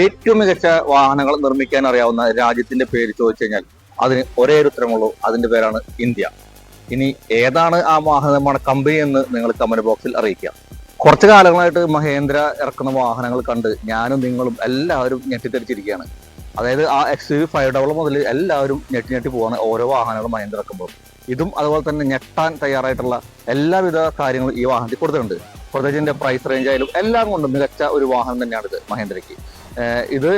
ഏറ്റവും മികച്ച വാഹനങ്ങൾ നിർമ്മിക്കാൻ അറിയാവുന്ന രാജ്യത്തിന്റെ പേര് ചോദിച്ചു കഴിഞ്ഞാൽ അതിന് ഒരേ ഒരു ഉത്തരമുള്ളൂ അതിന്റെ പേരാണ് ഇന്ത്യ. ഇനി ഏതാണ് ആ വാഹന നിർമ്മാണ കമ്പനി എന്ന് നിങ്ങൾ കമന്റ് ബോക്സിൽ അറിയിക്കുക. കുറച്ച് കാലങ്ങളായിട്ട് മഹേന്ദ്ര ഇറക്കുന്ന വാഹനങ്ങൾ കണ്ട് ഞാനും നിങ്ങളും എല്ലാവരും ഞെട്ടിത്തെറിച്ചിരിക്കുകയാണ്. അതായത് ആ എക്സ് യു ഫൈവ് ഡബിൾ മുതൽ എല്ലാവരും ഞെട്ടി ഞെട്ടി പോവാണ് ഓരോ വാഹനങ്ങളും മഹേന്ദ്ര ഇറക്കുമ്പോൾ. ഇതും അതുപോലെ തന്നെ ഞെട്ടാൻ തയ്യാറായിട്ടുള്ള എല്ലാവിധ കാര്യങ്ങളും ഈ വാഹനത്തിൽ കൊടുത്തിട്ടുണ്ട്. പ്രത്യേകിച്ച് പ്രൈസ് റേഞ്ച് ആയാലും എല്ലാം കൊണ്ടും മികച്ച ഒരു വാഹനം തന്നെയാണ് ഇത് മഹേന്ദ്രയ്ക്ക്. ഇത്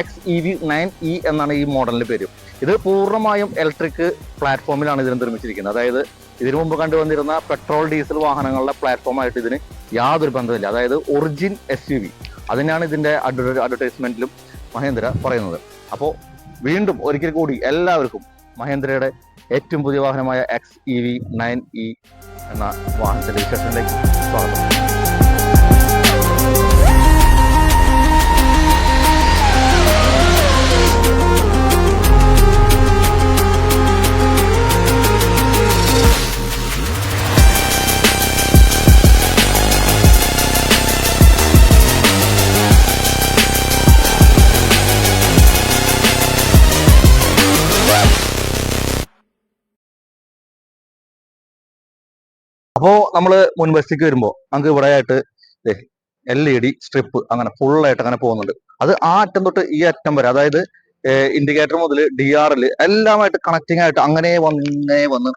X E V nine E എന്നാണ് ഈ മോഡലിന് പേര്. ഇത് പൂർണമായും ഇലക്ട്രിക് പ്ലാറ്റ്ഫോമിലാണ് ഇതിന് നിർമ്മിച്ചിരിക്കുന്നത്. അതായത് ഇതിനു മുമ്പ് കണ്ടുവന്നിരുന്ന പെട്രോൾ ഡീസൽ വാഹനങ്ങളുടെ പ്ലാറ്റ്ഫോമായിട്ട് ഇതിന് യാതൊരു ബന്ധമില്ല അതായത് ഒറിജിൻ എസ് യു വി അതിനാണ് ഇതിന്റെ അഡ്വർടൈസ്മെന്റിലും മഹേന്ദ്ര പറയുന്നത്. അപ്പോൾ വീണ്ടും ഒരിക്കൽ കൂടി എല്ലാവർക്കും മഹേന്ദ്രയുടെ ഏറ്റവും പുതിയ വാഹനമായ X E V nine E എന്ന വാഹനത്തിന്റെ വിശേഷത്തിലേക്ക് സ്വാഗതം. അപ്പോ നമ്മൾ മുൻവശത്തേക്ക് വരുമ്പോ നമുക്ക് ഇവിടെ ആയിട്ട് എൽ ഇ ഡി സ്ട്രിപ്പ് അങ്ങനെ ഫുൾ ആയിട്ട് അങ്ങനെ പോകുന്നുണ്ട്. അത് ആ അറ്റം തൊട്ട് ഈ അറ്റം വരെ അതായത് ഇൻഡിക്കേറ്റർ മുതൽ ഡി ആർ എൽ എല്ലാമായിട്ട് കണക്റ്റിംഗ് ആയിട്ട് അങ്ങനെ വന്നേ വന്ന്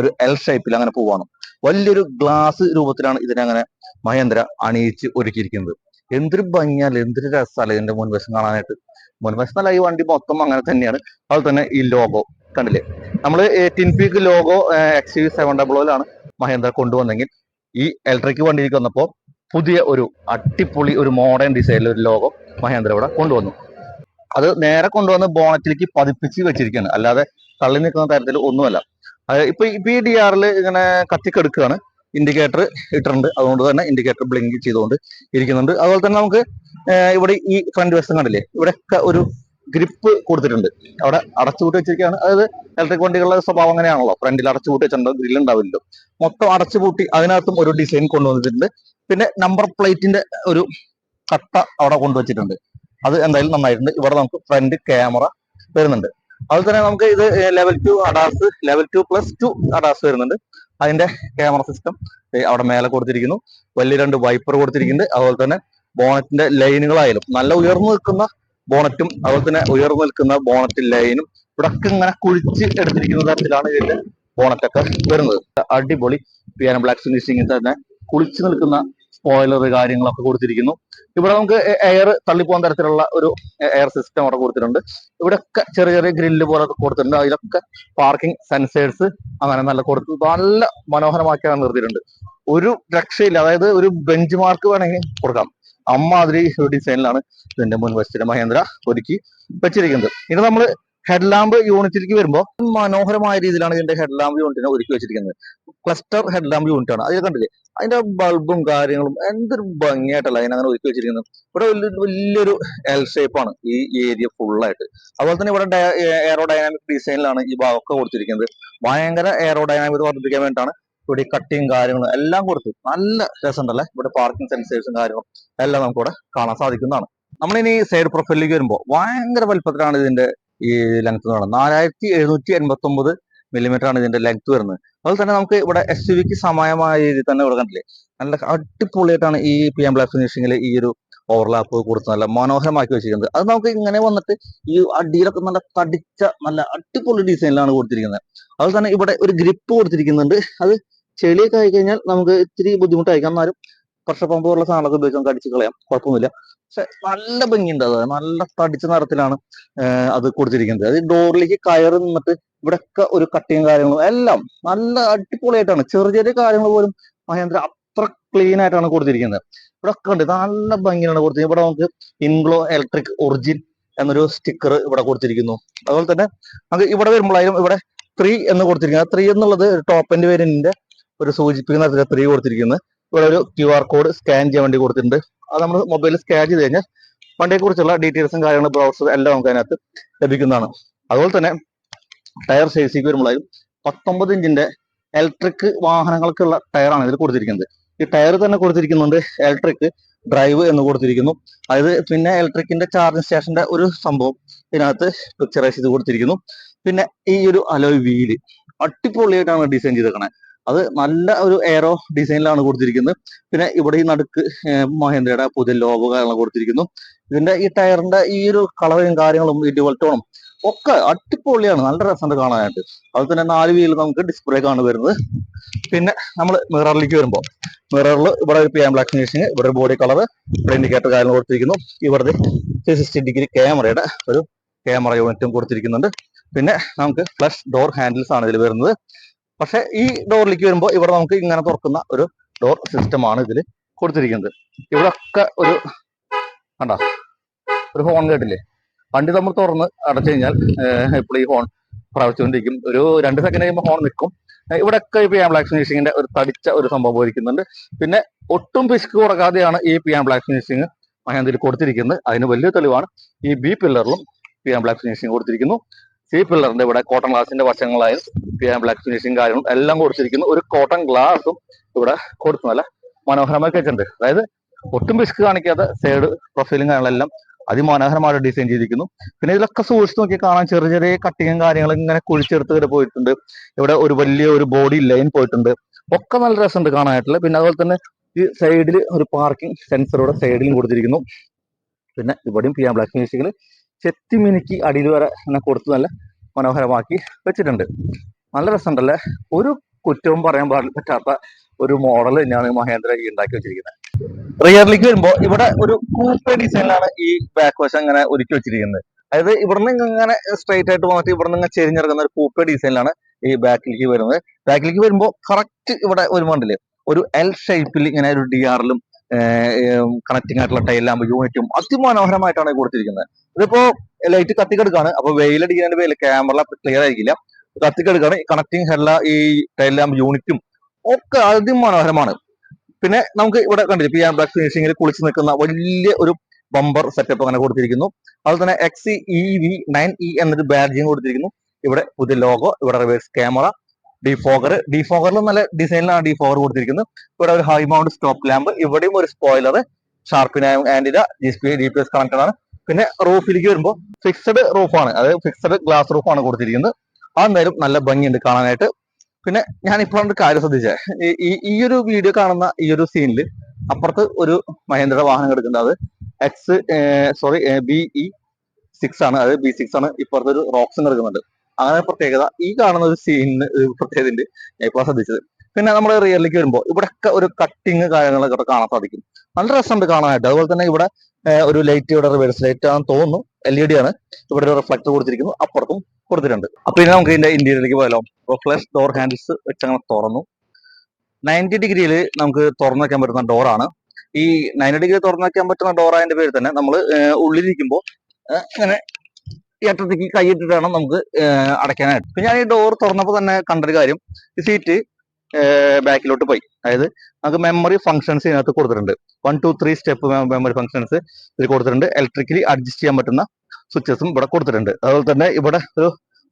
ഒരു എൽ ഷേപ്പിൽ അങ്ങനെ പോവാണ്. വലിയൊരു ഗ്ലാസ് രൂപത്തിലാണ് ഇതിനെ അങ്ങനെ മഹേന്ദ്ര അണിയിച്ച് ഒരുക്കിയിരിക്കുന്നത്. എന്തൊരു ഭംഗിയാൽ എന്തൊരു രസമല്ല ഇതിന്റെ മുൻവശം കാണാനായിട്ട്. മുൻവശം നല്ല ഈ വണ്ടി മൊത്തം അങ്ങനെ തന്നെയാണ്. അതുപോലെ തന്നെ ഈ ലോഗോ കണ്ടില്ലേ? നമ്മൾ twin peak logo X U seven double ഓയിലാണ് മഹേന്ദ്ര കൊണ്ടുവന്നെങ്കിൽ ഈ ഇലക്ട്രിക് വണ്ടിയിലേക്ക് വന്നപ്പോൾ പുതിയ ഒരു അടിപൊളി ഒരു മോഡേൺ ഡിസൈനിൽ ഒരു ലോഗോ മഹേന്ദ്ര ഇവിടെ കൊണ്ടുവന്നു. അത് നേരെ കൊണ്ടുവന്ന് ബോണറ്റിലേക്ക് പതിപ്പിച്ച് വെച്ചിരിക്കുകയാണ് അല്ലാതെ തള്ളി നിൽക്കുന്ന തരത്തിൽ ഒന്നുമല്ല. ഇപ്പൊ ഇപ്പൊ ഈ ഡി ആറിൽ ഇങ്ങനെ കത്തിക്കെടുക്കുകയാണ്. ഇൻഡിക്കേറ്റർ ഇട്ടിട്ടുണ്ട്. അതുകൊണ്ട് തന്നെ ഇൻഡിക്കേറ്റർ ബ്ലിങ്ക് ചെയ്തുകൊണ്ട് ഇരിക്കുന്നുണ്ട്. അതുപോലെ തന്നെ നമുക്ക് ഇവിടെ ഈ ഫ്രണ്ട് വശം കണ്ടില്ലേ? ഇവിടെ ഒരു ഗ്രിപ്പ് കൊടുത്തിട്ടുണ്ട്. അവിടെ അടച്ചുപൂട്ടി വെച്ചിരിക്കുകയാണ്. അതായത് ഇലക്ട്രിക് വണ്ടികളുടെ സ്വഭാവം അങ്ങനെയാണല്ലോ. ഫ്രണ്ടിൽ അടച്ചുപൂട്ടി വെച്ചിട്ടുണ്ടോ. ഗ്രില്ല് ഉണ്ടാവില്ലല്ലോ. മൊത്തം അടച്ചുപൂട്ടി അതിനകത്തും ഒരു ഡിസൈൻ കൊണ്ടുവന്നിട്ടുണ്ട്. പിന്നെ നമ്പർ പ്ലേറ്റിന്റെ ഒരു കട്ട അവിടെ കൊണ്ടുവച്ചിട്ടുണ്ട്. അത് എന്തായാലും നന്നായിട്ടുണ്ട്. ഇവിടെ നമുക്ക് ഫ്രണ്ട് ക്യാമറ വരുന്നുണ്ട്. അതുപോലെ തന്നെ നമുക്ക് ഇത് level two ADAS level two plus two ADAS വരുന്നുണ്ട്. അതിന്റെ ക്യാമറ സിസ്റ്റം അവിടെ മേലെ കൊടുത്തിരിക്കുന്നു. വലിയ രണ്ട് വൈപ്പർ കൊടുത്തിരിക്കുന്നുണ്ട്. അതുപോലെ തന്നെ ബോണറ്റിന്റെ ലൈനുകളായാലും നല്ല ഉയർന്നു നിൽക്കുന്ന ബോണറ്റും അതുപോലെ തന്നെ ഉയർന്നു നിൽക്കുന്ന ബോണറ്റ് ലൈനും ഇവിടൊക്കെ ഇങ്ങനെ കുഴിച്ച് എടുത്തിരിക്കുന്ന തരത്തിലാണ് ഇതിന്റെ ബോണറ്റൊക്കെ വരുന്നത്. അടിപൊളി പിയാനോ ബ്ലാക്ക് ഫിനിഷിംഗ് തന്നെ കുളിച്ചു നിൽക്കുന്ന സ്പോയിലർ കാര്യങ്ങളൊക്കെ കൊടുത്തിരിക്കുന്നു. ഇവിടെ നമുക്ക് എയർ തള്ളിപ്പോകാൻ തരത്തിലുള്ള ഒരു എയർ സിസ്റ്റം അവിടെ കൊടുത്തിട്ടുണ്ട്. ഇവിടെയൊക്കെ ചെറിയ ചെറിയ ഗ്രില്ല് പോലെ കൊടുത്തിട്ടുണ്ട്. അതിലൊക്കെ പാർക്കിംഗ് സെൻസേഴ്സ് അങ്ങനെ നല്ല കൊടുത്തു നല്ല മനോഹരമാക്കിയാണ് നിർത്തിയിട്ടുണ്ട്. ഒരു രക്ഷയില്ല. അതായത് ഒരു ബെഞ്ച് മാർക്ക് വേണമെങ്കിൽ കൊടുക്കാം. അമ്മാതിരി ഡിസൈനിലാണ് ഇതിന്റെ മുൻവശത്തിന് മഹേന്ദ്ര ഒരുക്കി വെച്ചിരിക്കുന്നത്. ഇനി നമ്മൾ ഹെഡ്ലാമ്പ് യൂണിറ്റിലേക്ക് വരുമ്പോൾ മനോഹരമായ രീതിയിലാണ് ഇതിന്റെ ഹെഡ്ലാമ്പ് യൂണിറ്റിനെ ഒരുക്കി വെച്ചിരിക്കുന്നത്. ക്ലസ്റ്റർ ഹെഡ്ലാമ്പ് യൂണിറ്റ് ആണ്. അതിൽ കണ്ടില്ലേ? അതിന്റെ ബൾബും കാര്യങ്ങളും എന്തൊരു ഭംഗിയായിട്ടല്ല അതിനങ്ങനെ ഒരുക്കി വെച്ചിരിക്കുന്നത്. ഇവിടെ വലിയൊരു വലിയൊരു എൽ ഷേപ്പാണ് ഈ ഏരിയ ഫുള്ളായിട്ട് അതുപോലെ തന്നെ ഇവിടെ എയറോ ഡൈനാമിക് ഡിസൈനിലാണ് ഈ ഭാഗമൊക്കെ കൊടുത്തിരിക്കുന്നത്. ഭയങ്കര എയറോ ഡൈനാമിക് വർദ്ധിപ്പിക്കാൻ വേണ്ടിയിട്ടാണ് ഇവിടെ കട്ടിങ് കാര്യങ്ങളും എല്ലാം കൊടുത്തു നല്ല രസമുണ്ടല്ലേ? ഇവിടെ പാർക്കിംഗ് സെൻസേഴ്സും കാര്യങ്ങളും എല്ലാം നമുക്ക് ഇവിടെ കാണാൻ സാധിക്കുന്നതാണ്. നമ്മളിനി സൈഡ് പ്രൊഫൈലിലേക്ക് വരുമ്പോൾ ഭയങ്കര വലുപ്പത്തിലാണ് ഇതിന്റെ ഈ ലെങ്ത് എന്ന് പറയുന്നത്. നാലായിരത്തി എഴുന്നൂറ്റി എൺപത്തി ഒമ്പത് മില്ലിമീറ്റർ ആണ് ഇതിന്റെ ലെങ്ത് വരുന്നത്. അതുപോലെ തന്നെ നമുക്ക് ഇവിടെ എസ് യു വിക്ക് സമയമായ രീതിയിൽ തന്നെ ഇവിടെ കണ്ടില്ലേ? നല്ല അടിപൊളിയായിട്ടാണ് ഈ പി എം ബ്ലാക്ക് ഫിനിഷിംഗിൽ ഈ ഒരു ഓവർലാപ്പ് കൊടുത്ത് നല്ല മനോഹരമാക്കി വെച്ചിരിക്കുന്നത്. അത് നമുക്ക് ഇങ്ങനെ വന്നിട്ട് ഈ അടിയിലൊക്കെ നല്ല തടിച്ച നല്ല അടിപൊളി ഡിസൈനിലാണ് കൊടുത്തിരിക്കുന്നത്. അതുപോലെ തന്നെ ഇവിടെ ഒരു ഗ്രിപ്പ് കൊടുത്തിരിക്കുന്നുണ്ട്. അത് ചെളിയൊക്കെ ആയി കഴിഞ്ഞാൽ നമുക്ക് ഇത്തിരി ബുദ്ധിമുട്ടായിരിക്കും. എന്നാലും പ്രഷർ പമ്പ് പോലുള്ള സാധനങ്ങളൊക്കെ ഉപയോഗിച്ച് നമുക്ക് അടിച്ച് കളയാം. കുഴപ്പമൊന്നുമില്ല. പക്ഷെ നല്ല ഭംഗിയുണ്ട് അത്. നല്ല തടിച്ച നിറത്തിലാണ് അത് കൊടുത്തിരിക്കുന്നത്. അത് ഡോറിലേക്ക് കയറി നിന്നിട്ട് ഇവിടെയൊക്കെ ഒരു കട്ടിയും കാര്യങ്ങളും എല്ലാം നല്ല അടിപൊളിയായിട്ടാണ്. ചെറിയ ചെറിയ കാര്യങ്ങൾ പോലും മഹേന്ദ്ര അത്ര ക്ലീൻ ആയിട്ടാണ് കൊടുത്തിരിക്കുന്നത്. ഇവിടെ ഒക്കെ ഉണ്ട് നല്ല ഭംഗിയാണ് കൊടുത്തിരിക്കുന്നത്. ഇവിടെ നമുക്ക് ഇൻഗ്ലോ ഇലക്ട്രിക് ഒറിജിൻ എന്നൊരു സ്റ്റിക്കർ ഇവിടെ കൊടുത്തിരിക്കുന്നു. അതുപോലെ തന്നെ നമുക്ക് ഇവിടെ വരുമ്പോഴായാലും ഇവിടെ ത്രീ എന്ന് കൊടുത്തിരിക്കുന്നത്. ത്രീ എന്നുള്ളത് ടോപ്പിന്റെ വേരിയന്റിന്റെ ഒരു സൂചിപ്പിക്കുന്ന തരത്തിലുള്ള ത്രീ കൊടുത്തിരിക്കുന്നത് ഇവിടെ ഒരു ക്യു ആർ കോഡ് സ്കാൻ ചെയ്യാൻ വേണ്ടി കൊടുത്തിട്ടുണ്ട്. അത് നമ്മൾ മൊബൈലിൽ സ്കാൻ ചെയ്ത് കഴിഞ്ഞാൽ വണ്ടിയെ കുറിച്ചുള്ള ഡീറ്റെയിൽസും കാര്യങ്ങളും ബ്രൗസർ എല്ലാം നമുക്ക് അതിനകത്ത് ലഭിക്കുന്നതാണ്. അതുപോലെ തന്നെ ടയർ സൈസിക്ക് വരുമ്പോഴും പത്തൊമ്പത് ഇഞ്ചിന്റെ ഇലക്ട്രിക് വാഹനങ്ങൾക്കുള്ള ടയറാണ് ഇതിൽ കൊടുത്തിരിക്കുന്നത്. ഈ ടയർ തന്നെ കൊടുത്തിരിക്കുന്നുണ്ട് ഇലക്ട്രിക് ഡ്രൈവ് എന്ന് കൊടുത്തിരിക്കുന്നു. അതായത് പിന്നെ ഇലക്ട്രിക്കിന്റെ ചാർജിങ് സ്റ്റേഷന്റെ ഒരു സംഭവം ഇതിനകത്ത് പിക്ചറൈസ് ചെയ്ത് കൊടുത്തിരിക്കുന്നു. പിന്നെ ഈ ഒരു അലോയ് വീൽ അടിപൊളിയായിട്ടാണ് ഡിസൈൻ ചെയ്തേക്കണേ. അത് നല്ല ഒരു എയറോ ഡിസൈനിലാണ് കൊടുത്തിരിക്കുന്നത്. പിന്നെ ഇവിടെ ഈ നടുക്ക് മഹേന്ദ്രയുടെ പുതിയ ലോഗോ കാര്യങ്ങൾ കൊടുത്തിരിക്കുന്നു. ഇതിന്റെ ഈ ടയറിന്റെ ഈ ഒരു കളറും കാര്യങ്ങളും ഈ ഡിവൾട്ടോണും ഒക്കെ അടിപൊളിയാണ്. നല്ല രസമുണ്ട് കാണാനായിട്ട്. അതുപോലെ തന്നെ നാല് വീലിൽ നമുക്ക് ഡിസ്പ്ലേ ആണ് വരുന്നത്. പിന്നെ നമ്മൾ മിററിലേക്ക് വരുമ്പോൾ. മിററിൽ ഇവിടെ ഒരു പി എം ബ്ലാക്ക് ഫിനിഷിങ് ഇവിടെ ഒരു ബോഡി കളർ ഇവിടെ ഇൻഡിക്കേറ്റർ കാര്യങ്ങൾ കൊടുത്തിരിക്കുന്നു. ഇവിടെ ത്രീ സിക്സ്റ്റി ഡിഗ്രി ക്യാമറയുടെ ഒരു ക്യാമറ യൂണിറ്റും കൊടുത്തിരിക്കുന്നുണ്ട്. പിന്നെ നമുക്ക് ഫ്ലഷ് ഡോർ ഹാൻഡിൽസ് ആണ് ഇതിൽ വരുന്നത്. പക്ഷെ ഈ ഡോറിലേക്ക് വരുമ്പോൾ ഇവിടെ നമുക്ക് ഇങ്ങനെ തുറക്കുന്ന ഒരു ഡോർ സിസ്റ്റം ആണ് ഇതിൽ കൊടുത്തിരിക്കുന്നത്. ഇവിടെ ഒക്കെ ഒരു കണ്ട? ഒരു ഹോൺ കേട്ടില്ലേ? വണ്ടി നമ്മൾ തുറന്ന് അടച്ചു കഴിഞ്ഞാൽ ഇപ്പോൾ ഈ ഹോൺ പ്രവർത്തിച്ചുകൊണ്ടിരിക്കും. ഒരു രണ്ട് സെക്കൻഡ് കഴിയുമ്പോൾ ഹോൺ നിൽക്കും. ഇവിടെ ഒക്കെ ഈ പി ആം ബ്ലാക്ക് ഫിനിഷിങ്ങിന്റെ ഒരു തടിച്ച ഒരു സംഭവം ഇരിക്കുന്നുണ്ട് പിന്നെ ഒട്ടും പിശുക്ക് കൊടുക്കാതെയാണ് ഈ പി ആം ബ്ലാക്ക് ഫിനിഷിങ് മഹേന്ദ്രയിൽ കൊടുത്തിരിക്കുന്നത്. അതിന് വലിയ തെളിവാണ്. ഈ ബി പില്ലറിലും പി ആം ബ്ലാക്ക് ഫിനിഷിങ് കൊടുത്തിരിക്കുന്നു. സി പില്ലറിന്റെ ഇവിടെ കോട്ടൺ ഗ്ലാസിന്റെ വശങ്ങളായും ബ്ലാക്ക് ഫിനിഷിംഗ് കാര്യങ്ങളും എല്ലാം കൊടുത്തിരിക്കുന്നു. ഒരു കോട്ടൺ ഗ്ലാസും ഇവിടെ കൊടുത്തു. നല്ല മനോഹരമായി വെച്ചിട്ടുണ്ട്. അതായത് ഒട്ടും റിസ്ക് കാണിക്കാതെ സൈഡ് പ്രൊഫൈലും കാര്യങ്ങളെല്ലാം അതിമനോഹരമായിട്ട് ഡിസൈൻ ചെയ്തിരിക്കുന്നു. പിന്നെ ഇതിലൊക്കെ സൂക്ഷിച്ച് നോക്കി കാണാൻ ചെറിയ ചെറിയ കട്ടിങ്ങും കാര്യങ്ങളും ഇങ്ങനെ കുഴിച്ചെടുത്ത് ഇവിടെ പോയിട്ടുണ്ട്. ഇവിടെ ഒരു വലിയ ഒരു ബോഡി ലൈൻ പോയിട്ടുണ്ട്. ഒക്കെ നല്ല രസമുണ്ട് കാണാനായിട്ടുള്ള. പിന്നെ അതുപോലെ തന്നെ ഈ സൈഡിൽ ഒരു പാർക്കിംഗ് സെൻസർ ഇവിടെ സൈഡിലും കൊടുത്തിരിക്കുന്നു. പിന്നെ ഇവിടെയും പിയാൻ ബ്ലാക്ക് മ്യൂസിക്കിൽ ചെത്തി മിനുക്കി അടിയിൽ വരെ എന്നെ കൊടുത്ത് നല്ല മനോഹരമാക്കി വെച്ചിട്ടുണ്ട്. നല്ല രസമുണ്ടല്ലേ? ഒരു കുറ്റവും പറയാൻ പാടില്ല പറ്റാത്ത ഒരു മോഡൽ തന്നെയാണ് മഹേന്ദ്ര ഈ ഉണ്ടാക്കി വെച്ചിരിക്കുന്നത്. റിയറിലേക്ക് വരുമ്പോൾ ഇവിടെ ഒരു കൂപ്പ ഡിസൈനിലാണ് ഈ ബാക്ക് വശം ഇങ്ങനെ ഒരുക്കി വെച്ചിരിക്കുന്നത്. അതായത് ഇവിടുന്ന് ഇങ്ങനെ സ്ട്രൈറ്റ് ആയിട്ട് വന്നിട്ട് ഇവിടുന്ന് ഇങ്ങനെ ചെരിഞ്ഞിറങ്ങുന്ന ഒരു കൂപ്പ ഡിസൈനിലാണ് ഈ ബാക്കിലേക്ക് വരുന്നത്. ബാക്കിലേക്ക് വരുമ്പോൾ കറക്റ്റ് ഇവിടെ വരുമ്പോണ്ടില്ലേ ഒരു എൽ ഷേപ്പിൽ ഇങ്ങനെ ഒരു ഡി ആറിലും കണക്റ്റിംഗ് ആയിട്ടുള്ള ടൈലാകുമ്പോൾ യൂണിറ്റും അതിമനോഹരമായിട്ടാണ് കൊടുത്തിരിക്കുന്നത്. ഇതിപ്പോ ലൈറ്റ് കത്തിക്കെടുക്കാണ് അപ്പൊ വെയിലടിക്കുന്നതിന്റെ പേരിൽ ക്യാമറ ക്ലിയർ ആയിരിക്കില്ല. കത്തിക്കെടുക്കാണ് കണക്റ്റിംഗ് ഹെഡ്ല ഈ ടൈലാകുമ്പോൾ യൂണിറ്റും ഒക്കെ അതിമനോഹരമാണ്. പിന്നെ നമുക്ക് ഇവിടെ കണ്ടില്ലേ പി ബ്ലാക്ക് ഫിനിഷിംഗിൽ കുളിച്ച് നിൽക്കുന്ന വലിയ ഒരു ബമ്പർ സെറ്റപ്പ് അങ്ങനെ കൊടുത്തിരിക്കുന്നു. അതുപോലെ തന്നെ X E V nine E എന്നൊരു ബാഡ്ജിങ് കൊടുത്തിരിക്കുന്നു. ഇവിടെ പുതിയ ലോഗോ ഇവിടെ റിവേഴ്സ് ക്യാമറ ഡിഫോഗർ ഡിഫോഗറിൽ നല്ല ഡിസൈനിലാണ് ഡിഫോഗർ കൊടുത്തിരിക്കുന്നത്. ഇവിടെ ഒരു ഹൈ മൗണ്ട് സ്റ്റോപ്പ് ലാമ്പ് ഇവിടെയും ഒരു spoiler shark fin antenna G P D P S connected ആണ്. പിന്നെ റൂഫിലേക്ക് വരുമ്പോൾ ഫിക്സഡ് റൂഫാണ് അതായത് ഫിക്സഡ് ഗ്ലാസ് റൂഫാണ് കൊടുത്തിരിക്കുന്നത്. ആ നേരം നല്ല ഭംഗിയുണ്ട് കാണാനായിട്ട്. പിന്നെ ഞാൻ ഇപ്പോഴാണ് ഒരു കാര്യം ശ്രദ്ധിച്ചത് ഈ- ഈ ഒരു വീഡിയോ കാണുന്ന ഈ ഒരു സീനിൽ അപ്പുറത്ത് ഒരു മഹേന്ദ്ര വാഹനം കിടക്കുന്നത് അത് X sorry B E six ആണ്. അതായത് ബി സിക്സ് ആണ്. ഇപ്പുറത്ത് ഒരു റോക്സും കിടക്കുന്നുണ്ട്. അങ്ങനെ പ്രത്യേകത. ഈ കാണുന്ന ഒരു സീനിന് പ്രത്യേകതയുണ്ട്. ഞാൻ ഇപ്പോൾ ശ്രദ്ധിച്ചത്. പിന്നെ നമ്മൾ റിയലിലേക്ക് വരുമ്പോൾ ഇവിടെയൊക്കെ ഒരു കട്ടിങ് കാര്യങ്ങളൊക്കെ ഇവിടെ കാണാൻ സാധിക്കും. നല്ല രസമുണ്ട് കാണാനായിട്ട്. അതുപോലെ തന്നെ ഇവിടെ ഒരു ലൈറ്റ് ഇവിടെ റിവേഴ്സ് ലൈറ്റ് ആണെന്ന് തോന്നുന്നു. എൽ ഇ ഡി ആണ്. ഇവിടെ ഒരു റിഫ്ലക്ടർ കൊടുത്തിരിക്കുന്നു. അപ്പുറത്തും കൊടുത്തിട്ടുണ്ട്. അപ്പൊ ഇനി നമുക്ക് ഇതിന്റെ ഇന്റീരിയറിലേക്ക് പോയാലോ. ഫ്ലഷ് ഡോർ ഹാൻഡിൽസ് വെച്ചങ്ങനെ തുറന്നു. നയന്റി ഡിഗ്രിയിൽ നമുക്ക് തുറന്നു വെക്കാൻ പറ്റുന്ന ഡോറാണ് ഈ നയന്റി ഡിഗ്രി തുറന്നു വെക്കാൻ പറ്റുന്ന ഡോർ ആയതിന്റെ പേര് തന്നെ നമ്മൾ ഉള്ളിലിരിക്കുമ്പോൾ ഇങ്ങനെ ഈ അറ്റത്തേക്ക് കൈയിട്ടിട്ട് വേണം നമുക്ക് അടയ്ക്കാനായിട്ട്. ഞാൻ ഈ ഡോർ തുറന്നപ്പോൾ തന്നെ കണ്ടൊരു കാര്യം. ഈ സീറ്റ് ബാക്കിലോട്ട് പോയി. അതായത് നമുക്ക് മെമ്മറി ഫങ്ഷൻസ് ഇതിനകത്ത് കൊടുത്തിട്ടുണ്ട്. One two three step memory functions ഇതിൽ കൊടുത്തിട്ടുണ്ട്. ഇലക്ട്രിക്കലി അഡ്ജസ്റ്റ് ചെയ്യാൻ പറ്റുന്ന സ്വിച്ചസും ഇവിടെ കൊടുത്തിട്ടുണ്ട്. അതുപോലെ തന്നെ ഇവിടെ ഒരു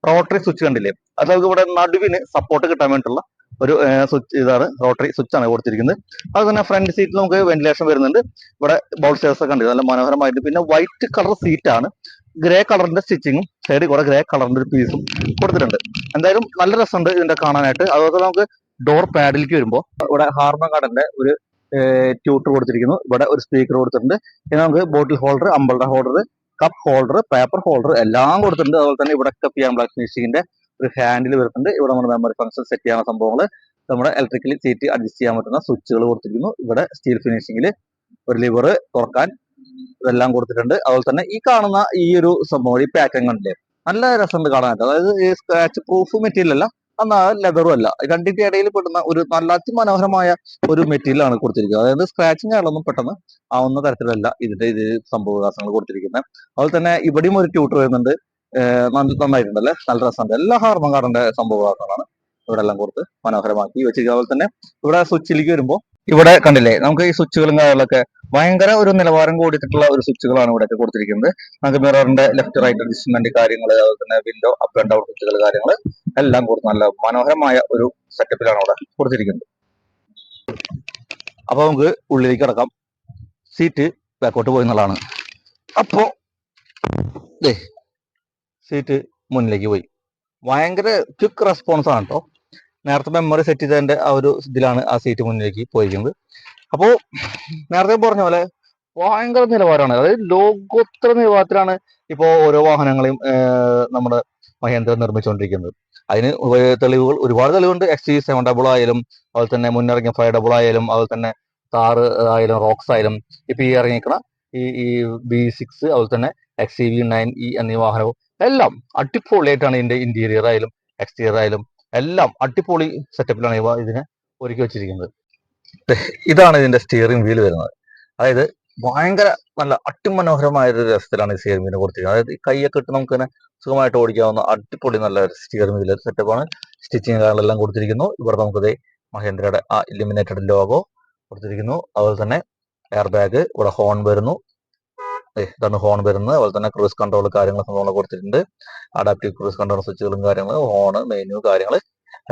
റോട്ടറി സ്വിച്ച് കണ്ടില്ലേ? അത് നമുക്ക് ഇവിടെ നടുവിന് സപ്പോർട്ട് കിട്ടാൻ വേണ്ടിയിട്ടുള്ള ഒരു സ്വിച്ച് ഇതാണ്. റോട്ടറി സ്വിച്ച് ആണ് കൊടുത്തിരിക്കുന്നത്. അത് തന്നെ ഫ്രണ്ട് സീറ്റിൽ നമുക്ക് വെന്റിലേഷൻ വരുന്നുണ്ട്. ഇവിടെ ബോൾ സ്റ്റേഴ്സ് ഒക്കെ ഉണ്ട് നല്ല മനോഹരമായിട്ട്. പിന്നെ വൈറ്റ് കളർ സീറ്റാണ് ഗ്രേ കളറിന്റെ സ്റ്റിച്ചിങ്ങും സൈഡിൽ കൂടെ ഗ്രേ കളറിന്റെ ഒരു പീസും കൊടുത്തിട്ടുണ്ട്. എന്തായാലും നല്ല രസമുണ്ട് ഇതിന്റെ കാണാനായിട്ട്. അതുപോലെ നമുക്ക് ഡോർ പാഡിലേക്ക് വരുമ്പോൾ ഇവിടെ ഹാർമൻ കാർഡന്റെ ഒരു ട്യൂട്ടർ കൊടുത്തിരിക്കുന്നു. ഇവിടെ ഒരു സ്പീക്കർ കൊടുത്തിട്ടുണ്ട്. പിന്നെ നമുക്ക് bottle holder അമ്പളുടെ holder cup holder paper holder എല്ലാം കൊടുത്തിട്ടുണ്ട്. അതുപോലെ തന്നെ ഇവിടെ ചെയ്യാൻ ബ്ലാക്ക് ഫിനിഷിങ്ങിന്റെ ഒരു ഹാൻഡിൽ വരുന്നുണ്ട്. ഇവിടെ നമ്മുടെ മെമ്മറി ഫംഗ്ഷൻ സെറ്റ് ചെയ്യാനുള്ള സംഭവങ്ങൾ നമ്മുടെ ഇലക്ട്രിക്കലി സീറ്റ് അഡ്ജസ്റ്റ് ചെയ്യാൻ പറ്റുന്ന സ്വിച്ചുകൾ കൊടുത്തിരിക്കുന്നു. ഇവിടെ സ്റ്റീൽ ഫിനിഷിങ്ങിൽ ഒരു ലിവർ തുറക്കാൻ ഇതെല്ലാം കൊടുത്തിട്ടുണ്ട്. അതുപോലെ തന്നെ ഈ കാണുന്ന ഈ ഒരു സംഭവം ഈ പാക്കിംഗ് കണ്ടില്ലേ? നല്ല രസമുണ്ട് കാണാനായിട്ട്. അതായത് ഈ സ്ക്രാച്ച് പ്രൂഫ് മെറ്റീരിയൽ അല്ല എന്നാൽ ലെതറും അല്ല. രണ്ടിന്റെ ഇടയിൽ പെടുന്ന ഒരു നല്ല അതിമനോഹരമായ ഒരു മെറ്റീരിയൽ ആണ് കൊടുത്തിരിക്കുന്നത്. അതായത് സ്ക്രാച്ചിങ് ആളൊന്നും പെട്ടെന്ന് ആവുന്ന തരത്തിലല്ല ഇതിന്റെ ഇത് സംഭവവികാസങ്ങൾ കൊടുത്തിരിക്കുന്നത്. അതുപോലെ തന്നെ ഇവിടെയും ഒരു ട്യൂട്ടർ വരുന്നുണ്ട്. നന്നായിട്ടുണ്ട് നല്ല രസമുണ്ട്. എല്ലാ ഹാർമോൺ കാർഡിന്റെ സംഭവവികാസങ്ങളാണ് ഇവിടെ എല്ലാം കൊടുത്ത് മനോഹരമാക്കി വെച്ചിരിക്കുന്നത്. അതുപോലെ തന്നെ ഇവിടെ സ്വിച്ചിലേക്ക് വരുമ്പോൾ ഇവിടെ കണ്ടില്ലേ നമുക്ക് ഈ സ്വിച്ചുകളും കാര്യങ്ങളൊക്കെ ഭയങ്കര ഒരു നിലവാരം കൂടിയിട്ടുള്ള ഒരു സ്വിച്ചുകളാണ് ഇവിടെ കൊടുത്തിരിക്കുന്നത്. നമുക്ക് മിററിന്റെ ലെഫ്റ്റ് റൈറ്റ് അഡ്ജസ്റ്റ്മെന്റ് കാര്യങ്ങൾ അതുപോലെ വിൻഡോ അപ്പ് ആൻഡ് ഡൗൺ സ്വിച്ചുകൾ കാര്യങ്ങൾ എല്ലാം കൊടുത്ത് നല്ല മനോഹരമായ ഒരു സെറ്റപ്പിലാണ് അവിടെ കൊടുത്തിരിക്കുന്നത്. അപ്പൊ നമുക്ക് ഉള്ളിലേക്ക് കിടക്കാം. സീറ്റ് ബാക്കോട്ട് പോയി എന്നുള്ളതാണ്. അപ്പോ സീറ്റ് മുന്നിലേക്ക് പോയി. ഭയങ്കര ക്വിക്ക് റെസ്പോൺസ് ആണ് കേട്ടോ നേരത്തെ മെമ്മറി സെറ്റ് ചെയ്തതിന്റെ ആ ഒരു ഇതിലാണ് ആ സീറ്റ് മുന്നിലേക്ക് പോയിരിക്കുന്നത്. അപ്പോ നേരത്തെ പറഞ്ഞ പോലെ ഭയങ്കര നിലവാരമാണ്. അതായത് ലോകോത്തര നിലവാരത്തിലാണ് ഇപ്പോ ഓരോ വാഹനങ്ങളെയും നമ്മുടെ മഹേന്ദ്ര നിർമ്മിച്ചുകൊണ്ടിരിക്കുന്നത്. അതിന് തെളിവുകൾ ഒരുപാട് തെളിവുണ്ട്. എക്സ് സി സെവൻ ഡബിൾ ആയാലും അതുപോലെ തന്നെ മുന്നിറങ്ങിയ ഫൈവ് ഡബിൾ ആയാലും അതുപോലെ തന്നെ താറ് ആയാലും റോക്സ് ആയാലും ഇപ്പൊ ഈ ഇറങ്ങിക്കണ ഈ ഈ ബി സിക്സ് അതുപോലെ തന്നെ X C V nine E എന്നീ വാഹനവും എല്ലാം അടിപൊളിയായിട്ടാണ് ഇതിന്റെ ഇന്റീരിയർ ആയാലും എക്സ്റ്റീരിയർ ആയാലും എല്ലാം അടിപൊളി സെറ്റപ്പിലാണ് ഇവ ഇതിനെ ഒരുക്കി വെച്ചിരിക്കുന്നത്. ഇതാണ് ഇതിന്റെ സ്റ്റിയറിംഗ് വീൽ വരുന്നത്. അതായത് ഭയങ്കര നല്ല അട്ടിമനോഹരമായ ഒരു രസത്തിലാണ് ഈ സ്റ്റിയറിംഗ് വീലിനെ കൊടുത്തിരിക്കുന്നത്. അതായത് ഈ കൈയൊക്കെ ഇട്ട് നമുക്ക് തന്നെ സുഖമായിട്ട് ഓടിക്കാവുന്ന അടിപൊളി നല്ല സ്റ്റിയറിംഗ് വീൽ സെറ്റപ്പാണ് സ്റ്റിച്ചിങ് കാര്യങ്ങളെല്ലാം കൊടുത്തിരിക്കുന്നു. ഇവിടെ നമുക്കത് മഹേന്ദ്രയുടെ ആ ഇലിമിനേറ്റഡ് ലോഗോ കൊടുത്തിരിക്കുന്നു. അതുപോലെ തന്നെ എയർ ബാഗ് ഇവിടെ ഹോൺ വരുന്നു. ഇതാണ് ഹോൺ വരുന്നത്. അതുപോലെ തന്നെ ക്രൂസ് കൺട്രോൾ കാര്യങ്ങൾ സംഭവങ്ങൾ കൊടുത്തിട്ടുണ്ട്. അഡാപ്റ്റീവ് ക്രൂസ് കൺട്രോൾ സ്വിച്ചുകളും കാര്യങ്ങളും ഹോണ് മെനു കാര്യങ്ങൾ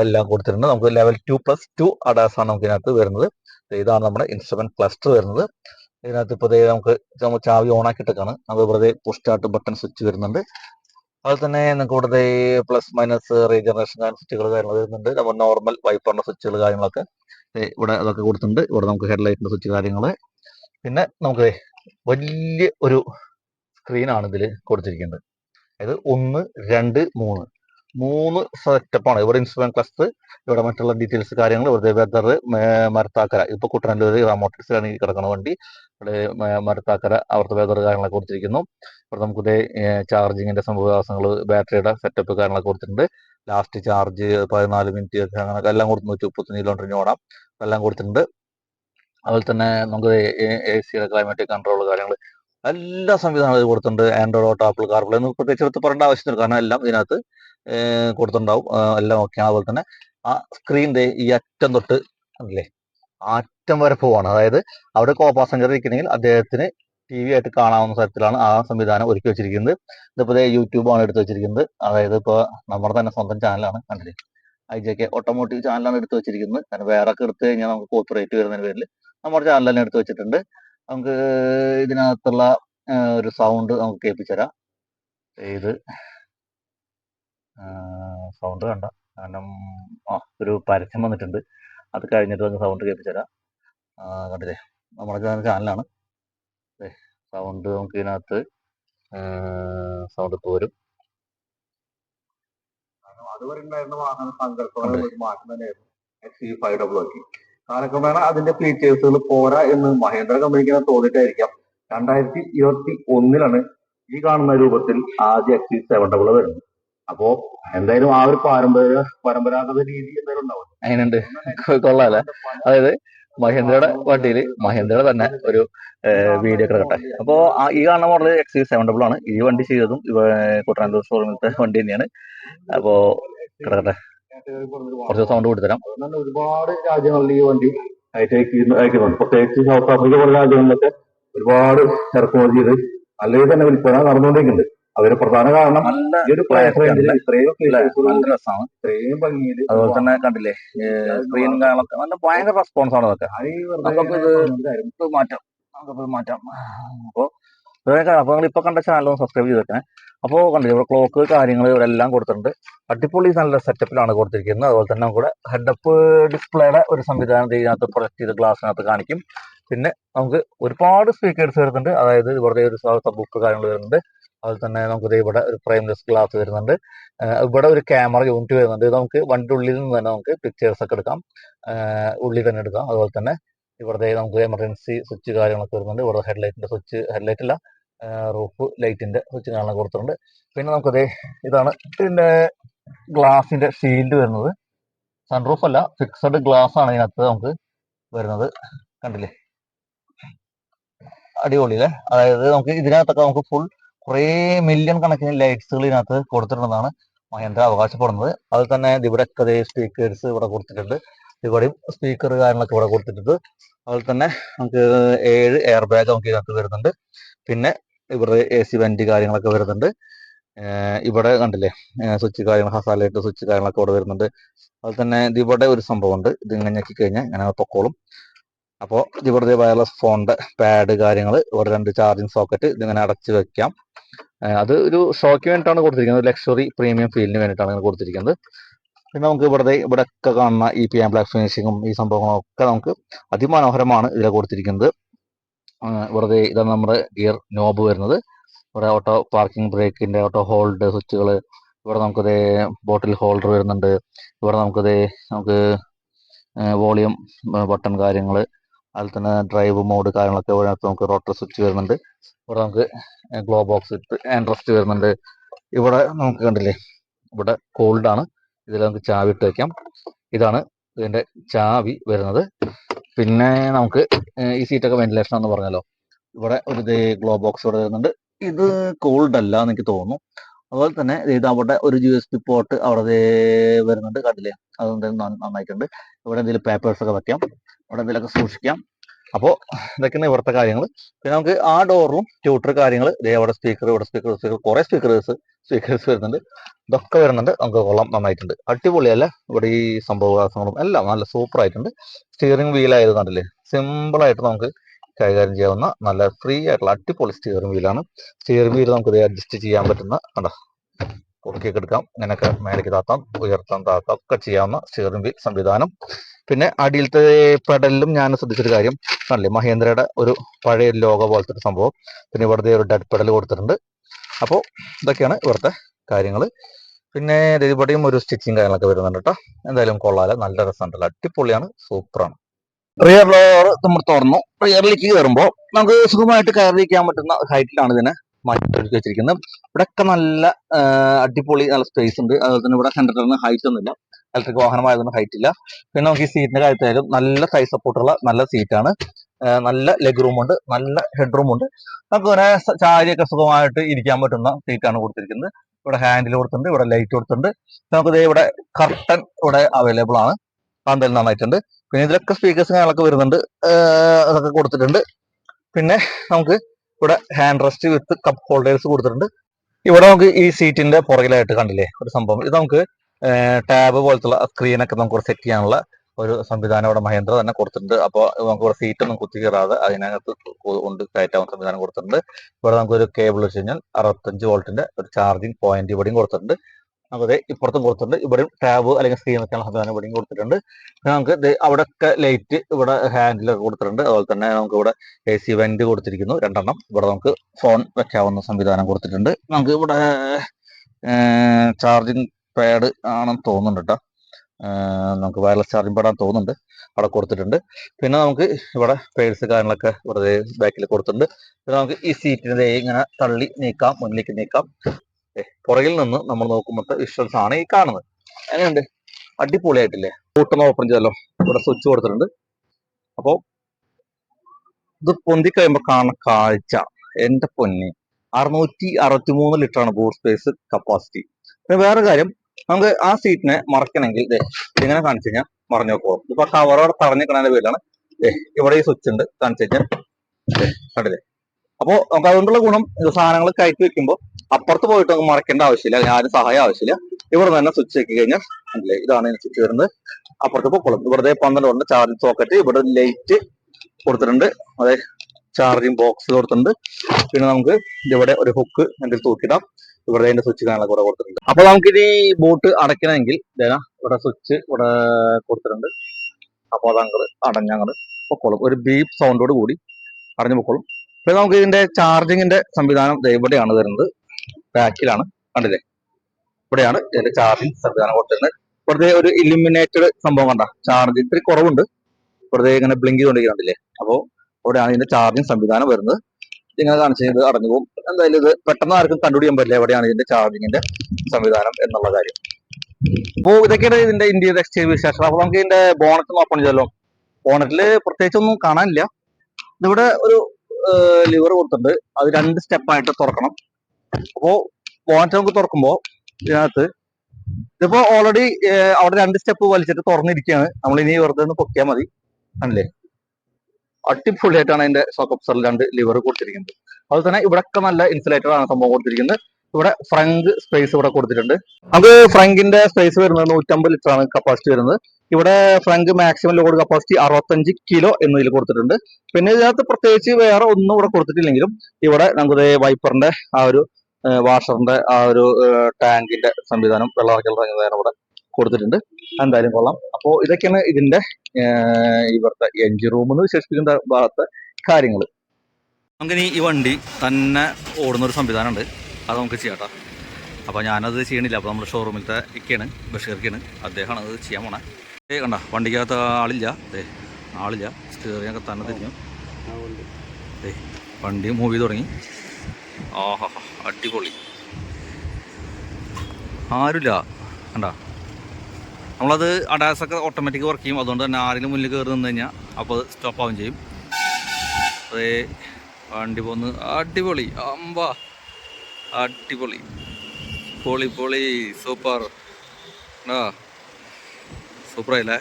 എല്ലാം കൊടുത്തിട്ടുണ്ട്. നമുക്ക് level two plus two ADAS ആണ് നമുക്ക് ഇതിനകത്ത് വരുന്നത്. ഇതാണ് നമ്മുടെ ഇൻസ്ട്രുമെന്റ് ക്ലസ്റ്റർ വരുന്നത്. ഇതിനകത്ത് ഇപ്പോൾ നമുക്ക് ചാവി ഓൺ ആക്കിയിട്ടൊക്കെയാണ് അത് വെറുതെ പുഷ് സ്റ്റാർട്ട് ബട്ടൺ സ്വിച്ച് വരുന്നുണ്ട്. അതുപോലെ തന്നെ നമുക്ക് ഇവിടെ പ്ലസ് മൈനസ് റീജനറേഷൻ സ്വിച്ചുകൾ കാര്യങ്ങൾ വരുന്നുണ്ട്. നമ്മൾ നോർമൽ വൈപ്പറിന്റെ സ്വിച്ചുകൾ കാര്യങ്ങളൊക്കെ ഇവിടെ അതൊക്കെ കൊടുത്തിട്ടുണ്ട്. ഇവിടെ നമുക്ക് ഹെഡ്ലൈറ്റിന്റെ സ്വിച്ച് കാര്യങ്ങൾ പിന്നെ നമുക്ക് വലിയ ഒരു സ്ക്രീനാണ് ഇതിൽ കൊടുത്തിരിക്കുന്നത്. അതായത് ഒന്ന് രണ്ട് മൂന്ന്. മൂന്ന് സെറ്റപ്പാണ് ഇവിടെ ഇൻസ്ട്രുമെന്റ് ക്ലസ്റ്റർ ഇവിടെ മറ്റുള്ള ഡീറ്റെയിൽസ് കാര്യങ്ങൾ ഇവിടെ വെതർ മരത്താക്കര. ഇപ്പൊ കുട്ടനല്ലൂർ റാമോട്ടിക്സിലാണ് ഈ കിടക്കുന്ന വണ്ടി. ഇവിടെ മരത്താക്കര അവിടുത്തെ വെതർ കാര്യങ്ങളൊക്കെ കൊടുത്തിരിക്കുന്നു. ഇവിടെ നമുക്ക് ചാർജിങ്ങിന്റെ സംഭവവികാസങ്ങൾ ബാറ്ററിയുടെ സെറ്റപ്പ് കാര്യങ്ങളൊക്കെ കൊടുത്തിട്ടുണ്ട്. ലാസ്റ്റ് ചാർജ് പതിനാല് മിനിറ്റ് അങ്ങനെ എല്ലാം കൊടുത്ത്. നൂറ്റി കിലോമീറ്ററിന് ഓടാം. എല്ലാം കൊടുത്തിട്ടുണ്ട്. അതുപോലെ തന്നെ നമുക്ക് എ സിയുടെ ക്ലൈമാറ്റിക് കൺട്രോൾ കാര്യങ്ങൾ എല്ലാ സംവിധാനവും ഇത് കൊടുത്തിട്ടുണ്ട്. ആൻഡ്രോയിഡ് ഓട്ടോ ആപ്പിൾ കാർപ്ലേ എന്ന് പ്രത്യേകിച്ച് എടുത്ത് പറയേണ്ട ആവശ്യമില്ല. കാരണം എല്ലാം ഇതിനകത്ത് കൊടുത്തിട്ടുണ്ടാവും. എല്ലാം ഓക്കെ അതുപോലെ തന്നെ ആ സ്ക്രീനിന്റെ ഈ അറ്റം തൊട്ട് അല്ലേ അറ്റം വരെ പോവാണ്. അതായത് അവിടെ കോ പാസഞ്ചർ ഇരിക്കണമെങ്കിൽ അദ്ദേഹത്തിന് ടി വി ആയിട്ട് കാണാവുന്ന തരത്തിലാണ് ആ സംവിധാനം ഒരുക്കി വെച്ചിരിക്കുന്നത്. ഇതിപ്പോ യൂട്യൂബാണ് എടുത്ത് വെച്ചിരിക്കുന്നത്. അതായത് ഇപ്പോൾ നമ്മുടെ തന്നെ സ്വന്തം ചാനലാണ് കണ്ടില്ലേ? ഐ ജെ കെ ഓട്ടോമോട്ടീവ് ചാനലാണ് എടുത്തു വെച്ചിരിക്കുന്നത്. കാരണം വേറെ ഒക്കെ എടുത്തു കഴിഞ്ഞാൽ നമുക്ക് കോപ്പറേറ്റ് വരുന്നതിന് പേരിൽ നമ്മുടെ ചാനൽ തന്നെ എടുത്ത് വെച്ചിട്ടുണ്ട്. നമുക്ക് ഇതിനകത്തുള്ള ഒരു സൗണ്ട് നമുക്ക് കേൾപ്പിച്ചരാം. ഇത് സൗണ്ട് കണ്ട. കാരണം ആ ഒരു പരസ്യം വന്നിട്ടുണ്ട്. അത് കഴിഞ്ഞിട്ട് നമുക്ക് സൗണ്ട് കേൾപ്പിച്ചരാം. കണ്ടില്ലേ? നമ്മുടെ ചാനലാണ് സൗണ്ട് നമുക്ക് ഇതിനകത്ത് സൗണ്ട് പോരും. വരും അതുവരെ ഉണ്ടായിരുന്ന വാഹന സങ്കല്പങ്ങൾ മാറ്റം തന്നെയായിരുന്നു. എക്സ് സി ഫൈവ് ഡബിൾ ആക്കി കാലക്രമേണ അതിന്റെ ഫീച്ചേഴ്സുകൾ പോരാ എന്ന് മഹേന്ദ്ര കമ്പനിക്ക് തോന്നിയിട്ടായിരിക്കാം. രണ്ടായിരത്തി ഇരുപത്തി ഒന്നിലാണ് ഈ കാണുന്ന രൂപത്തിൽ ആദ്യ എക്സി സെവൻ ഡബിൾ വരുന്നത്. അപ്പോ എന്തായാലും ആ ഒരു പാരമ്പര്യ പരമ്പരാഗത രീതി എന്തായാലും ഉണ്ടാവും. അതിനുണ്ട് കൊള്ളാല്ലേ അതായത് മഹേന്ദ്രയുടെ വണ്ടിയിൽ മഹേന്ദ്രയുടെ തന്നെ ഒരു വീഡിയോ കിടക്കട്ടെ അപ്പോ ആ- ഈ കാണുന്ന മോഡൽ എക്സ് സെവൻ ഡബിൾ ആണ്. ഈ വണ്ടി ചെയ്തതും കുട്ടനാട് ഷോറൂമിലത്തെ വണ്ടി തന്നെയാണ്. അപ്പോ കിടക്കട്ടെ കുറച്ച് സൗണ്ട് കൊടുത്തരാം. ഒരുപാട് രാജ്യങ്ങളിൽ ഈ വണ്ടി അയക്കുന്നുണ്ട്. പ്രത്യേകിച്ച് സൗത്ത് ആഫ്രിക്ക പോലുള്ള രാജ്യങ്ങളിലൊക്കെ ഒരുപാട് ഇറക്കുമതി ചെയ്ത് അല്ലെങ്കിൽ തന്നെ വിൽപ്പന നടന്നുകൊണ്ടിരിക്കുന്നുണ്ട്. അവർ പ്രധാന കാരണം ഈ ഒരു പ്രൈസ് റേഞ്ചിൽ ഇത്രയും രസമാണ് ഭംഗിയിൽ അതുപോലെ തന്നെ കണ്ടില്ലേ സ്ക്രീൻ കാണൊക്കെ നല്ല ഭയങ്കര റെസ്പോൺസ് ആണ് അതൊക്കെ. മാറ്റാം നമുക്കപ്പോ ഇത് മാറ്റാം. അപ്പോ ഇതൊക്കെ അപ്പൊ നിങ്ങൾ ഇപ്പൊ കണ്ട ചാനൽ സബ്സ്ക്രൈബ് സബ്സ്ക്രൈബ് ചെയ്തേക്കണേ അപ്പോൾ കണ്ടില്ലേ ഇവിടെ ക്ലോക്ക് കാര്യങ്ങൾ ഇവിടെ എല്ലാം കൊടുത്തിട്ടുണ്ട്. അടിപൊളി നല്ല സെറ്റപ്പിലാണ് കൊടുത്തിരിക്കുന്നത്. അതുപോലെ തന്നെ നമുക്ക് ഹെഡപ്പ് ഡിസ്പ്ലേയുടെ ഒരു സംവിധാനം ഇതിനകത്ത് പ്രൊജക്ട് ചെയ്ത് ഗ്ലാസ്സിനകത്ത് കാണിക്കും. പിന്നെ നമുക്ക് ഒരുപാട് സ്പീക്കേഴ്സ് വരുന്നുണ്ട്. അതായത് ഇവിടെ ഒരു ബുക്ക് കാര്യങ്ങൾ വരുന്നുണ്ട്. അതുപോലെ തന്നെ നമുക്ക് ഇവിടെ ഒരു പ്രൈംലെസ് ഗ്ലാസ് വരുന്നുണ്ട്. ഇവിടെ ഒരു ക്യാമറ യൂണിറ്റ് വരുന്നുണ്ട്. നമുക്ക് വണ്ടി ഉള്ളിൽ നിന്ന് തന്നെ നമുക്ക് പിക്ചേഴ്സ് ഒക്കെ എടുക്കാം. ഉള്ളിൽ തന്നെ എടുക്കാം. അതുപോലെ തന്നെ ഇവിടെ നമുക്ക് എമർജൻസി സ്വിച്ച് കാര്യങ്ങളൊക്കെ വരുന്നുണ്ട്. ഇവിടെ ഹെഡ്ലൈറ്റിന്റെ സ്വിച്ച് ഹെഡ്ലൈറ്റ് അല്ല. റൂഫ് ലൈറ്റിന്റെ സ്വിച്ച് കാണാൻ കൊടുത്തിട്ടുണ്ട്. പിന്നെ നമുക്കത് ഇതാണ്. പിന്നെ ഗ്ലാസിന്റെ ഷീൽഡ് വരുന്നത്. സൺറൂഫ് അല്ല ഫിക്സഡ് ഗ്ലാസ് ആണ് ഇതിനകത്ത് നമുക്ക് വരുന്നത്. കണ്ടില്ലേ? അടിപൊളി അല്ലേ അതായത് നമുക്ക് ഇതിനകത്തൊക്കെ നമുക്ക് ഫുൾ കുറേ മില്യൺ കണക്കിന് ലൈറ്റ്സുകൾ ഇതിനകത്ത് കൊടുത്തിട്ടുണ്ടെന്നാണ് മഹേന്ദ്ര അവകാശപ്പെടുന്നത്. അതിൽ തന്നെ ഇവിടെ ഒക്കെ സ്പീക്കേഴ്സ് ഇവിടെ കൊടുത്തിട്ടുണ്ട്. ഇവിടെയും സ്പീക്കർ കാര്യങ്ങളൊക്കെ ഇവിടെ കൊടുത്തിട്ടുണ്ട്. അതുപോലെ തന്നെ നമുക്ക് ഏഴ് എയർ ബാഗ് നമുക്ക് ഇതിനകത്ത് വരുന്നുണ്ട്. പിന്നെ ഇവിടെ എ സി വെന്റ് കാര്യങ്ങളൊക്കെ വരുന്നുണ്ട്. ഇവിടെ കണ്ടില്ലേ? സ്വിച്ച് കാര്യങ്ങൾ ഹസാലായിട്ട് സ്വിച്ച് കാര്യങ്ങളൊക്കെ ഇവിടെ വരുന്നുണ്ട്. അതുപോലെ തന്നെ ഇതിവിടെ ഇവിടെ ഒരു സംഭവം ഉണ്ട് ഇത് ഇങ്ങനെ ഞെക്കി കഴിഞ്ഞാൽ ഇങ്ങനെ പൊക്കോളും. അപ്പോൾ ഇവിടുത്തെ വയർലെസ് ഫോണിന്റെ പാഡ് കാര്യങ്ങൾ ഇവിടെ രണ്ട് ചാർജിങ് സോക്കറ്റ് ഇതിങ്ങനെ അടച്ച് വെക്കാം. അത് ഒരു ഷോയ്ക്ക് വേണ്ടിയിട്ടാണ് കൊടുത്തിരിക്കുന്നത്. ലക്ഷറി പ്രീമിയം ഫീലിന് വേണ്ടിയിട്ടാണ് ഇങ്ങനെ കൊടുത്തിരിക്കുന്നത്. പിന്നെ നമുക്ക് ഇവിടെ ഒക്കെ കാണുന്ന ഈ പി എം ബ്ലാക്ക് ഫിനിഷിങ്ങും ഈ സംഭവങ്ങളൊക്കെ നമുക്ക് അതിമനോഹരമാണ് ഇതിൽ കൊടുത്തിരിക്കുന്നത്. വെറുതെ ഇതാണ് നമ്മുടെ ഗിയർ നോബ് വരുന്നത്. ഇവിടെ ഓട്ടോ പാർക്കിംഗ് ബ്രേക്കിന്റെ ഓട്ടോ ഹോൾഡ് സ്വിച്ചുകൾ ഇവിടെ നമുക്കത് ബോട്ടിൽ ഹോൾഡർ വരുന്നുണ്ട്. ഇവിടെ നമുക്കത് നമുക്ക് വോളിയം ബട്ടൺ കാര്യങ്ങൾ അതിൽ തന്നെ ഡ്രൈവ് മോഡ് കാര്യങ്ങളൊക്കെ ഇതിനകത്ത് നമുക്ക് റോട്ടർ സ്വിച്ച് വരുന്നുണ്ട്. ഇവിടെ നമുക്ക് ഗ്ലോ ബോക്സ് ആൻഡ്രസ്റ്റ് വരുന്നുണ്ട്. ഇവിടെ നമുക്ക് കണ്ടില്ലേ? ഇവിടെ കോൾഡാണ് ഇതിൽ നമുക്ക് ചാവി ഇട്ട് വെക്കാം. ഇതാണ് ഇതിന്റെ ചാവി വരുന്നത്. പിന്നെ നമുക്ക് ഈ സീറ്റൊക്കെ വെന്റിലേഷൻ ആണെന്ന് പറഞ്ഞല്ലോ. ഇവിടെ ഒരു ഗ്ലോ ബോക്സ് ഇവിടെ വരുന്നുണ്ട് ഇത് കോൾഡ് അല്ല എന്ന് എനിക്ക് തോന്നുന്നു. അതുപോലെ തന്നെ ഇത് അവിടെ ഒരു യു എസ് പി പോർട്ട് അവിടെ വരുന്നുണ്ട് കണ്ടില്ലേ? അത് എന്തെങ്കിലും നന്ന- നന്നായിട്ടുണ്ട്. ഇവിടെ എന്തെങ്കിലും പേപ്പേഴ്സ് ഒക്കെ വെക്കാം. ഇവിടെ എന്തെങ്കിലുമൊക്കെ സൂക്ഷിക്കാം. അപ്പോൾ ഇതൊക്കെയാണ് ഇവിടുത്തെ കാര്യങ്ങൾ പിന്നെ നമുക്ക് ആ ഡോറും ട്യൂട്ടർ കാര്യങ്ങൾ ഇതേ അവിടെ സ്പീക്കർ ഇവിടെ സ്പീക്കർ സ്പീക്കർ കുറെ സ്പീക്കേഴ്സ് സ്പീക്കേഴ്സ് വരുന്നുണ്ട്. ഇതൊക്കെ വരുന്നുണ്ട്. നമുക്ക് കൊള്ളാം. നന്നായിട്ടുണ്ട്. അടിപൊളിയല്ല. ഇവിടെ ഈ സംഭവവാസങ്ങളും എല്ലാം നല്ല സൂപ്പർ ആയിട്ടുണ്ട്. സ്റ്റിയറിംഗ് കണ്ടില്ലേ? സിമ്പിൾ ആയിട്ട് നമുക്ക് കൈകാര്യം ചെയ്യാവുന്ന നല്ല ഫ്രീ ആയിട്ടുള്ള അടിപൊളി സ്റ്റിയറിംഗ് വീലാണ് സ്റ്റിയറിംഗ് വീൽ നമുക്ക് അഡ്ജസ്റ്റ് ചെയ്യാൻ പറ്റുന്ന കണ്ടോ? പൊറുക്കിയൊക്കെ എടുക്കാം. ഇങ്ങനെയൊക്കെ മേലേക്ക് താത്താം ഉയർത്താം താത്താം ഒക്കെ ചെയ്യാവുന്ന സ്റ്റിയറിംഗ് വീൽ സംവിധാനം. പിന്നെ അടിയിലത്തെ പെഡലിലും ഞാൻ ശ്രദ്ധിച്ചൊരു കാര്യം. കണ്ടില്ലേ? മഹേന്ദ്രയുടെ ഒരു പഴയ ലോഗോ പോലത്തെ സംഭവം. പിന്നെ ഇവിടുത്തെ ഒരു ഡെഡ് പെഡൽ കൊടുത്തിട്ടുണ്ട്. അപ്പോൾ ഇതൊക്കെയാണ് ഇവിടുത്തെ കാര്യങ്ങൾ പിന്നെ ദേ ഒരു സ്റ്റിച്ചിങ് കാര്യങ്ങളൊക്കെ വരുന്നുണ്ട് കേട്ടോ എന്തായാലും കൊള്ളാല. നല്ല രസമുണ്ടല്ലോ. അടിപൊളിയാണ്. സൂപ്പറാണ്. റിയർ ഡോർ നമ്മൾ തുറന്നു. റിയറിലേക്ക് കയറുമ്പോൾ നമുക്ക് സുഖമായിട്ട് കയറിയിരിക്കാൻ പറ്റുന്ന ഹൈറ്റിലാണ് ഇതിനെ മാറ്റി വെച്ചിരിക്കുന്നത്. ഇവിടെയൊക്കെ നല്ല അടിപൊളി നല്ല സ്പേസ് ഉണ്ട്. അതുപോലെ തന്നെ ഇവിടെ സെന്ററിന് ഹൈറ്റ് ഒന്നുമില്ല. ഇലക്ട്രിക് വാഹനമായതുകൊണ്ട് ഹൈറ്റ് ഇല്ല. പിന്നെ നമുക്ക് ഈ സീറ്റിന്റെ കാര്യത്തിലായാലും നല്ല സൈസ് സപ്പോർട്ടുള്ള നല്ല സീറ്റാണ് നല്ല ലെഗ് റൂം ഉണ്ട് നല്ല ഹെഡ് റൂം ഉണ്ട്. നമുക്ക് ഇങ്ങനെ ചാരിയൊക്കെ സുഖമായിട്ട് ഇരിക്കാൻ പറ്റുന്ന സീറ്റാണ് കൊടുത്തിരിക്കുന്നത്. ഇവിടെ ഹാൻഡിൽ കൊടുത്തിട്ടുണ്ട് ഇവിടെ ലൈറ്റ് കൊടുത്തിട്ടുണ്ട്. നമുക്ക് ഇവിടെ കർട്ടൻ ഇവിടെ അവൈലബിൾ ആണ്. പന്തൽ നന്നായിട്ടുണ്ട്. പിന്നെ ഇതിലൊക്കെ സ്പീക്കേഴ്സ് കാര്യങ്ങളൊക്കെ വരുന്നുണ്ട്. അതൊക്കെ കൊടുത്തിട്ടുണ്ട്. പിന്നെ നമുക്ക് ഇവിടെ hand rest with cup holders കൊടുത്തിട്ടുണ്ട്. ഇവിടെ നമുക്ക് ഈ സീറ്റിന്റെ പുറകിലായിട്ട് കണ്ടില്ലേ ഒരു സംഭവം. ഇത് നമുക്ക് ടാബ് പോലത്തുള്ള സ്ക്രീനൊക്കെ നമുക്ക് സെറ്റ് ചെയ്യാനുള്ള ഒരു സംവിധാനം അവിടെ മഹേന്ദ്ര തന്നെ കൊടുത്തിട്ടുണ്ട്. അപ്പോൾ നമുക്ക് ഇവിടെ സീറ്റ് ഒന്നും കുത്തി കയറാതെ അതിനകത്ത് കൊണ്ട് കയറ്റാവുന്ന സംവിധാനം കൊടുത്തിട്ടുണ്ട്. ഇവിടെ നമുക്ക് ഒരു കേബിൾ വെച്ച് കഴിഞ്ഞാൽ അറുപത്തഞ്ച് വോൾട്ടിന്റെ ഒരു ചാർജിങ് പോയിന്റ് ഇവിടെയും കൊടുത്തിട്ടുണ്ട്. ദേ ഇപ്പുറത്തും കൊടുത്തിട്ടുണ്ട്. ഇവിടെയും ടാബ് അല്ലെങ്കിൽ സ്ക്രീൻ വെക്കാനുള്ള സംവിധാനം ഇവിടെയും കൊടുത്തിട്ടുണ്ട്. പിന്നെ നമുക്ക് അവിടെയൊക്കെ ലൈറ്റ് ഇവിടെ ഹാൻഡിലൊക്കെ കൊടുത്തിട്ടുണ്ട്. അതുപോലെ തന്നെ നമുക്ക് ഇവിടെ എ സി വെന്റ് കൊടുത്തിരിക്കുന്നു. രണ്ടെണ്ണം. ഇവിടെ നമുക്ക് ഫോൺ വെക്കാവുന്ന സംവിധാനം കൊടുത്തിട്ടുണ്ട്. നമുക്ക് ഇവിടെ ചാർജിങ് പാഡ് ആണെന്ന് തോന്നുന്നുണ്ട് കേട്ടോ നമുക്ക് വയർലെസ് ചാർജിംഗ് പാഡാന്ന് തോന്നുന്നുണ്ട്. അവിടെ കൊടുത്തിട്ടുണ്ട്. പിന്നെ നമുക്ക് ഇവിടെ പേഴ്സ് കാര്യങ്ങളൊക്കെ വെറുതെ ബാക്കിൽ കൊടുത്തിട്ടുണ്ട്. പിന്നെ നമുക്ക് ഈ സീറ്റിനെ ഇങ്ങനെ തള്ളി നീക്കാം മുന്നിലേക്ക് നീക്കാം. പുറകിൽ നിന്ന് നമ്മൾ നോക്കുമ്പോൾ വിഷ്വൽസ് ആണ് ഈ കാണുന്നത്. എങ്ങനെയുണ്ട്? അടിപൊളിയായിട്ടില്ലേ? കൂട്ടൊന്ന് ഓപ്പൺ ചെയ്തല്ലോ. ഇവിടെ സ്വിച്ച് കൊടുത്തിട്ടുണ്ട്. അപ്പോൾ ഇത് പൊന്തി കഴിയുമ്പോൾ കാണുന്ന കാഴ്ച. എന്റെ പൊന്നി. അറുന്നൂറ്റി അറുപത്തി മൂന്ന് ലിറ്ററാണ് ബോർഡ് സ്പേസ് കപ്പാസിറ്റി പിന്നെ വേറെ കാര്യം. നമുക്ക് ആ സീറ്റിനെ മറക്കണമെങ്കിൽ ഇങ്ങനെ കാണിച്ചു കഴിഞ്ഞാൽ മറഞ്ഞു പോകും ഇപ്പൊ കവറോടെ തറഞ്ഞിക്കണതിന്റെ പേരിലാണ് ഇവിടെ ഈ സ്വിച്ച് ഉണ്ട് കാണിച്ചു കഴിഞ്ഞാൽ കണ്ടില്ലേ? അപ്പോ നമുക്ക് അതുകൊണ്ടുള്ള ഗുണം സാധനങ്ങൾ കയറ്റി വെക്കുമ്പോൾ അപ്പുറത്ത് പോയിട്ട് നമുക്ക് മറക്കേണ്ട ആവശ്യമില്ല. ആരും സഹായം ആവശ്യമില്ല. ഇവിടെ തന്നെ സ്വിച്ച് വെക്കി കഴിഞ്ഞാൽ അല്ലേ ഇതാണ് സ്വിച്ച് വരുന്നത്. അപ്പുറത്ത് പൊക്കോളും ഇവിടെ പന്ത്രണ്ട് ഉണ്ട്. ചാർജിങ് സോക്കറ്റ് ഇവിടെ ലൈറ്റ് കൊടുത്തിട്ടുണ്ട്. അതെ ചാർജിങ് ബോക്സ് കൊടുത്തിട്ടുണ്ട്. പിന്നെ നമുക്ക് ഇവിടെ ഒരു ഹുക്ക് എന്തെങ്കിലും തൂക്കിടാം ഇവിടെ അതിന്റെ സ്വിച്ച് കാണാൻ കൂടെ കൊടുത്തിട്ടുണ്ട്. അപ്പൊ നമുക്ക് ഈ ബോട്ട് അടയ്ക്കണമെങ്കിൽ ഇവിടെ സ്വിച്ച് ഇവിടെ കൊടുത്തിട്ടുണ്ട്. അപ്പൊ അതങ്ങട് അടഞ്ഞങ്ങട് പൊക്കോളും. ഒരു ബീപ്പ് സൗണ്ടോട് കൂടി അടഞ്ഞു പൊക്കോളും. പിന്നെ നമുക്ക് ഇതിന്റെ ചാർജിങ്ങിന്റെ സംവിധാനം ഇവിടെയാണ് വരുന്നത് ബാക്കിലാണ് കണ്ടില്ലേ? ഇവിടെയാണ് ഇതിന്റെ ചാർജിങ് സംവിധാനം കൊടുത്തിരുന്നത്. ഇവിടുത്തെ ഒരു ഇലിമിനേറ്റഡ് സംഭവം കണ്ട? ചാർജ് ഇത്തിരി കുറവുണ്ട്. വെറുതെ ഇങ്ങനെ ബ്ലിങ്ക് ചെയ്തുകൊണ്ടിരിക്കുന്നില്ലേ അപ്പോൾ അവിടെയാണ് ഇതിന്റെ ചാർജിങ് സംവിധാനം വരുന്നത്. ഇങ്ങനെ കാണിച്ചു ഇത് അടഞ്ഞു പോകും. എന്തായാലും ഇത് പെട്ടെന്ന് ആർക്കും കണ്ടുപിടിക്കാൻ പറ്റില്ല. എവിടെയാണ് ഇതിന്റെ ചാർജിങ്ങിന്റെ സംവിധാനം എന്നുള്ള കാര്യം. അപ്പോൾ ഇതൊക്കെയാണ് ഇതിന്റെ ഇന്ത്യയുടെ എക്സ്റ്റീരിയർ വിശേഷം അപ്പോൾ നമുക്ക് ഇതിന്റെ ബോണറ്റ് ഓപ്പൺ ചെയ്തല്ലോ ബോണറ്റിൽ പ്രത്യേകിച്ചൊന്നും കാണാനില്ല. ഇതിവിടെ ഒരു ലിവർ കൊടുത്തിട്ടുണ്ട്. അത് രണ്ട് സ്റ്റെപ്പായിട്ട് തുറക്കണം. അപ്പോ ബോണറ്റ് നമുക്ക് തുറക്കുമ്പോ ഇതിനകത്ത് ഇതിപ്പോ ഓൾറെഡി അവിടെ രണ്ട് സ്റ്റെപ്പ് വലിച്ചിട്ട് തുറന്നിരിക്കുകയാണ്. നമ്മൾ ഇനി വെറുതെ ഒന്ന് പൊക്കിയാൽ മതി. അല്ലേ അടിപൊളിയായിട്ടാണ് അതിന്റെ സോക്കപ്സറിൽ രണ്ട് ലിവർ കൊടുത്തിരിക്കുന്നത്. അതുപോലെ തന്നെ ഇവിടെയൊക്കെ നല്ല ഇൻസുലേറ്റർ ആണ് സംഭവം കൊടുത്തിരിക്കുന്നത്. ഇവിടെ ഫ്രങ്ക് സ്പേസ് ഇവിടെ കൊടുത്തിട്ടുണ്ട്. നമുക്ക് ഫ്രങ്കിന്റെ സ്പേസ് വരുന്നത് നൂറ്റമ്പത് ലിറ്റർ ആണ് കപ്പാസിറ്റി വരുന്നത്. ഇവിടെ ഫ്രങ്ക് മാക്സിമം ലോഡ് കപ്പാസിറ്റി അറുപത്തഞ്ച് കിലോ എന്നതിൽ കൊടുത്തിട്ടുണ്ട്. പിന്നെ ഇതിനകത്ത് പ്രത്യേകിച്ച് വേറെ ഒന്നും ഇവിടെ കൊടുത്തിട്ടില്ലെങ്കിലും ഇവിടെ നമുക്ക് വൈപ്പറിന്റെ ആ ഒരു വാഷറിന്റെ ആ ഒരു ടാങ്കിന്റെ സംവിധാനം വെള്ളമിറക്കൽ സംവിധാനം ഇവിടെ. കൊടുത്തിട്ടുണ്ട്. എന്തായാലും കൊള്ളാം. അപ്പോ ഇതൊക്കെയാണ് ഇതിന്റെ ഇവിടുത്തെ എൻജിൻ റൂം എന്ന് വിശേഷിപ്പിക്കുന്ന ഭാഗത്തെ കാര്യങ്ങൾ നമുക്കിനി ഈ വണ്ടി തന്നെ ഓടുന്ന ഒരു സംവിധാനം ഉണ്ട് അത് നമുക്ക് ചെയ്യാട്ടോ അപ്പൊ അപ്പോൾ ഞാനത് ചെയ്യണില്ല. അപ്പോൾ നമ്മുടെ ഷോറൂമിലത്തെ ഇക്കയാണ് ബഷീർക്കാണ്. അദ്ദേഹമാണ് അത് ചെയ്യാൻ പോണേ. ഏ കണ്ട വണ്ടിക്കകത്ത് ആളില്ല. ഏ ആളില്ല. സ്റ്റിയറിങ്ങൊക്കെ തന്നെ തിരിഞ്ഞു. ഏ വണ്ടി മൂവ് ചെയ്ത് തുടങ്ങി. ആഹാ അടിപൊളി. ആരുമില്ല. കണ്ട നമ്മളത് അഡാസൊക്കെ ഓട്ടോമാറ്റിക് വർക്ക് ചെയ്യും. അതുകൊണ്ട് തന്നെ ആരെങ്കിലും മുന്നിൽ കയറി നിന്ന് കഴിഞ്ഞാൽ അപ്പോൾ സ്റ്റോപ്പ് ആവുകയും ചെയ്യും. അതേ വണ്ടി പോന്ന് അടിപൊളി. അമ്പ. അടിപൊളി. പൊളി പൊളി. സൂപ്പർ. ആ. സൂപ്പറായില്ലേ?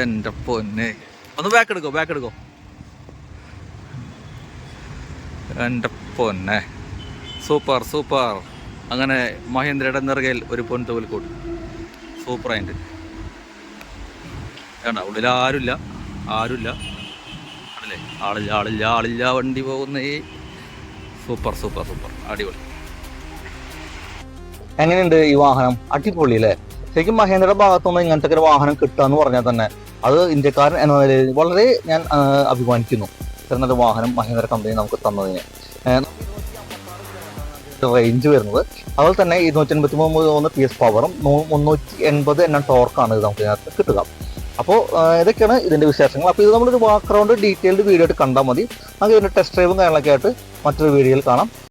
എന്റെ പൊന്നെ. ഒന്ന് ബാക്ക് എടുക്കോ ബാക്ക് എടുക്കോ? എന്റെ പൊന്നെ. Super super. അങ്ങനെ മഹേന്ദ്രയുടെ നിറകയിൽ ഒരു പൊൻ പൊൻതോൽക്കോട്ട് സൂപ്പറായിട്ട് വേണ്ട ഉള്ളിൽ ആരുമില്ല ആരുമില്ല ആണല്ലേ? ആളില്ല ആളില്ല ആളില്ല വണ്ടി പോകുന്നേ. Super super super. അടിപൊളി. എങ്ങനെയുണ്ട് ഈ വാഹനം? അടിപൊളി അല്ലേ? ശരിക്കും മഹേന്ദ്രയുടെ ഭാഗത്തുനിന്ന് ഇങ്ങനത്തെ ഒരു വാഹനം കിട്ടുക എന്ന് പറഞ്ഞാൽ തന്നെ അത് ഇന്ത്യക്കാരൻ എന്ന നിലയിൽ വളരെ ഞാൻ അഭിമാനിക്കുന്നു. ഇത്തരം വാഹനം മഹേന്ദ്ര കമ്പനി നമുക്ക് തന്നതിന്. റേഞ്ച് വരുന്നത്. അതുപോലെ തന്നെ ഇരുന്നൂറ്റി എൺപത്തി മൂന്ന് പി എസ് പവറും മുന്നൂറ്റി എൺപത് എണ്ണം ടോർക്കാണ് ഇത് നമുക്ക് ഇതിനകത്ത് കിട്ടുക. അപ്പോൾ ഇതൊക്കെയാണ് ഇതിന്റെ വിശേഷങ്ങൾ. അപ്പോൾ ഇത് നമ്മളൊരു ബാക്ക്ഗ്രൗണ്ട് ഡീറ്റെയിൽഡ് വീഡിയോ ആയിട്ട് കണ്ടാൽ മതി. നമുക്ക് ഇതിന്റെ ടെസ്റ്റ് ഡ്രൈവും കാര്യങ്ങളൊക്കെ ആയിട്ട് മറ്റൊരു വീഡിയോയിൽ കാണാം.